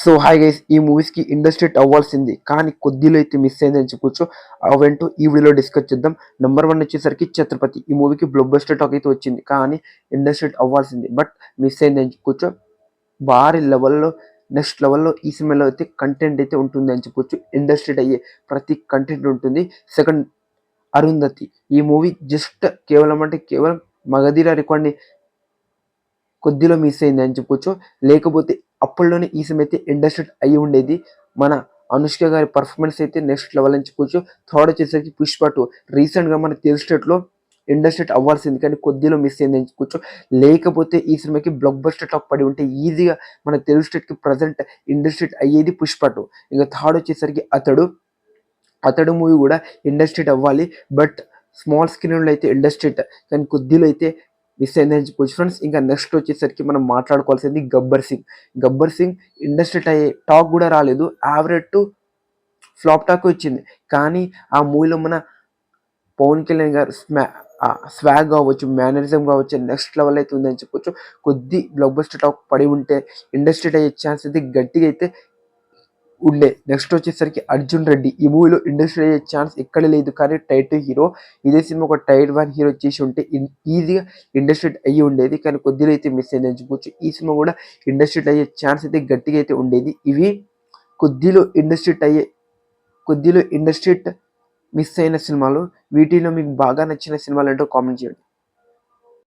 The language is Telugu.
సో హాయ్ గైస్ ఈ మూవీస్కి ఇండస్ట్రీ అవ్వాల్సింది కానీ కొద్దిలో అయితే మిస్ అయింది అని చెప్పొచ్చు. అవేంటో ఈ వీడియోలో డిస్కస్ చేద్దాం. నెంబర్ వన్ వచ్చేసరికి ఛత్రపతి. ఈ మూవీకి బ్లాక్ బస్టర్ టాక్ అయితే వచ్చింది. కానీ ఇండస్ట్రీ అవ్వాల్సింది బట్ మిస్ అయింది అని భారీ లెవెల్లో నెక్స్ట్ లెవెల్లో ఈ సినిమాలో అయితే కంటెంట్ అయితే ఉంటుంది అని చెప్పొచ్చు. ఇండస్ట్రీ అయ్యే ప్రతి కంటెంట్ ఉంటుంది. సెకండ్ అరుంధతి. ఈ మూవీ జస్ట్ కేవలం అంటే కేవలం మగధీర రికార్డ్ని కొద్దిలో మిస్ అయింది అని చెప్పొచ్చు. లేకపోతే అప్పట్లోనే ఈ సినిమా అయితే ఇండస్ట్రీ అయ్యి ఉండేది. మన అనుష్క గారి పర్ఫార్మెన్స్ అయితే నెక్స్ట్ లెవెల్ అని చెప్పొచ్చు. థర్డ్ వచ్చేసరికి పుష్ప టూ రీసెంట్గా మన తెలుగు ఇండస్ట్రీ అవ్వాల్సింది కానీ కొద్దిలో మిస్ అయింది అని లేకపోతే ఈ సినిమాకి బ్లాక్ బస్టర్ టాక్ పడి ఉంటే ఈజీగా మన తెలుగు స్టేట్కి ప్రజెంట్ ఇండస్ట్రీ అయ్యేది పుష్ప టూ ఇంకా థర్డ్ వచ్చేసరికి అతడు. అతడు మూవీ కూడా ఇండస్ట్రీ అవ్వాలి. బట్ స్మాల్ స్క్రీన్లో అయితే ఇండస్ట్రీ కానీ కొద్దిలో అయితే మిస్ అయిందని చెప్పొచ్చు ఫ్రెండ్స్ ఇంకా నెక్స్ట్ వచ్చేసరికి మనం మాట్లాడుకోవాల్సింది గబ్బర్ సింగ్. గబ్బర్ సింగ్ ఇండస్ట్రీ అయ్యే టాక్ కూడా రాలేదు. యావరేజ్ టు ఫ్లాప్ టాక్ వచ్చింది. కానీ ఆ మూవీలో మన పవన్ కళ్యాణ్ గారు స్మా స్వాగ్ కావచ్చు మేనరిజం కావచ్చు నెక్స్ట్ లెవెల్ అయితే ఉందని చెప్పొచ్చు. కొద్ది బ్లాక్ బస్టర్ టాక్ పడి ఉంటే ఇండస్ట్రీ అయ్యే ఛాన్స్ అయితే గట్టిగా అయితే ఉండే. నెక్స్ట్ వచ్చేసరికి అర్జున్ రెడ్డి. ఈ మూవీలో ఇండస్ట్రీ అయ్యే ఛాన్స్ ఎక్కడ లేదు కానీ టైట్ హీరో ఇదే సినిమా ఒక టైర్ వన్ హీరో చేసి ఉంటే ఈజీగా ఇండస్ట్రీ అయ్యి ఉండేది కానీ కొద్దిగా అయితే మిస్ అయింది చెప్పుకోవచ్చు ఈ సినిమా కూడా ఇండస్ట్రీ అయ్యే ఛాన్స్ అయితే గట్టిగా అయితే ఉండేది. ఇవి కొద్దిలో ఇండస్ట్రీ అయ్యే కొద్దిలో ఇండస్ట్రీ మిస్ అయిన సినిమాలు. వీటిలో మీకు బాగా నచ్చిన సినిమాలు అంటూ కామెంట్ చేయండి.